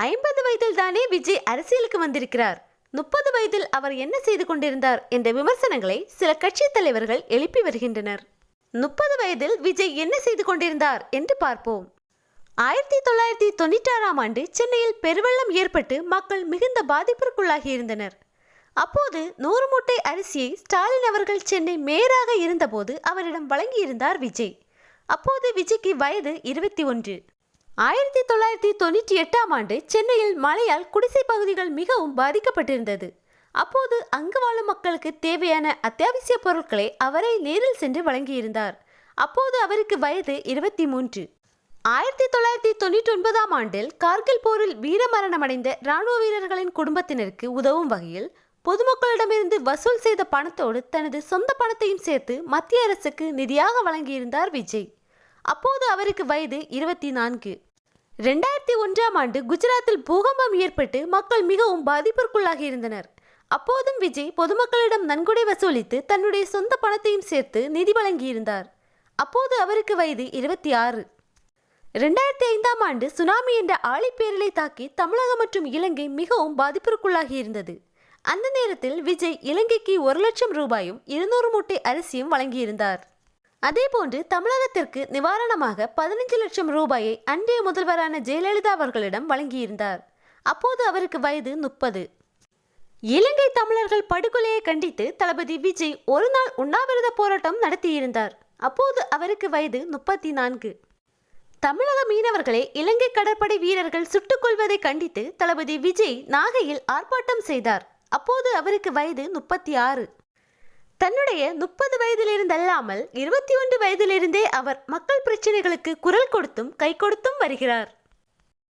ஐம்பது வயதில் தானே விஜய் அரசியலுக்கு வந்திருக்கிறார். முப்பது வயதில் அவர் என்ன செய்து கொண்டிருந்தார் என்ற விமர்சனங்களை சில கட்சித் தலைவர்கள் எழுப்பி வருகின்றனர். முப்பது வயதில் விஜய் என்ன செய்து கொண்டிருந்தார் என்று பார்ப்போம். ஆயிரத்தி தொள்ளாயிரத்தி தொண்ணூற்றாறாம் ஆண்டு சென்னையில் பெருவெள்ளம் ஏற்பட்டு மக்கள் மிகுந்த பாதிப்பிற்குள்ளாகி இருந்தனர். அப்போது நூறு மூட்டை அரிசியை ஸ்டாலின் அவர்கள் சென்னை மேயராக இருந்தபோது அவரிடம் வழங்கியிருந்தார் விஜய். அப்போது விஜய்க்கு வயது இருபத்தி ஒன்று. ஆயிரத்தி தொள்ளாயிரத்தி தொண்ணூற்றி எட்டாம் ஆண்டு சென்னையில் மழையால் குடிசை பகுதிகள் மிகவும் பாதிக்கப்பட்டிருந்தது. அப்போது அங்கு வாழும் மக்களுக்கு தேவையான அத்தியாவசிய பொருட்களை அவரை நேரில் சென்று வழங்கியிருந்தார். அப்போது அவருக்கு வயது இருபத்தி மூன்று. ஆயிரத்தி தொள்ளாயிரத்தி தொண்ணூற்றி ஒன்பதாம் ஆண்டில் கார்கில் போரில் வீரமரணமடைந்த இராணுவ வீரர்களின் குடும்பத்தினருக்கு உதவும் வகையில் பொதுமக்களிடமிருந்து வசூல் செய்த பணத்தோடு தனது சொந்த பணத்தையும் சேர்த்து மத்திய அரசுக்கு நிதியாக வழங்கியிருந்தார் விஜய். அப்போது அவருக்கு வயது இருபத்தி நான்கு. ரெண்டாயிரத்தி ஒன்றாம் ஆண்டு குஜராத்தில் பூகம்பம் ஏற்பட்டு மக்கள் மிகவும் பாதிப்பிற்குள்ளாகி இருந்தனர். அப்போதும் விஜய் பொதுமக்களிடம் நன்கொடை வசூலித்து தன்னுடைய சொந்த பணத்தையும் சேர்த்து நிதி வழங்கியிருந்தார். அப்போது அவருக்கு வயது இருபத்தி ஆறு. ரெண்டாயிரத்தி ஐந்தாம் ஆண்டு சுனாமி என்ற ஆழிப்பேரலை தாக்கி தமிழகம் மற்றும் இலங்கை மிகவும் பாதிப்பிற்குள்ளாகி இருந்தது. அந்த நேரத்தில் விஜய் இலங்கைக்கு ஒரு லட்சம் ரூபாயும் இருநூறு மூட்டை அரிசியும் வழங்கியிருந்தார். அதேபோன்று தமிழகத்திற்கு நிவாரணமாக பதினஞ்சு லட்சம் ரூபாயை அன்றைய முதல்வரான ஜெயலலிதா அவர்களிடம் வழங்கியிருந்தார். அப்போது அவருக்கு வயது முப்பது. இலங்கை தமிழர்கள் படுகொலையை கண்டித்து தளபதி விஜய் ஒரு நாள் உண்ணாவிரத போராட்டம் நடத்தியிருந்தார். அப்போது அவருக்கு வயது முப்பத்தி நான்கு தமிழக மீனவர்களை இலங்கை கடற்படை வீரர்கள் சுட்டுக் கொள்வதை கண்டித்து தளபதி விஜய் நாகையில் ஆர்ப்பாட்டம் செய்தார். அப்போது அவருக்கு வயது முப்பத்தி ஆறு. தன்னுடைய முப்பது வயதிலிருந்தல்லாமல் இருபத்தி ஒன்று வயதிலிருந்தே அவர் மக்கள் பிரச்சனைகளுக்கு குரல் கொடுத்தும் கை கொடுத்தும் வருகிறார்.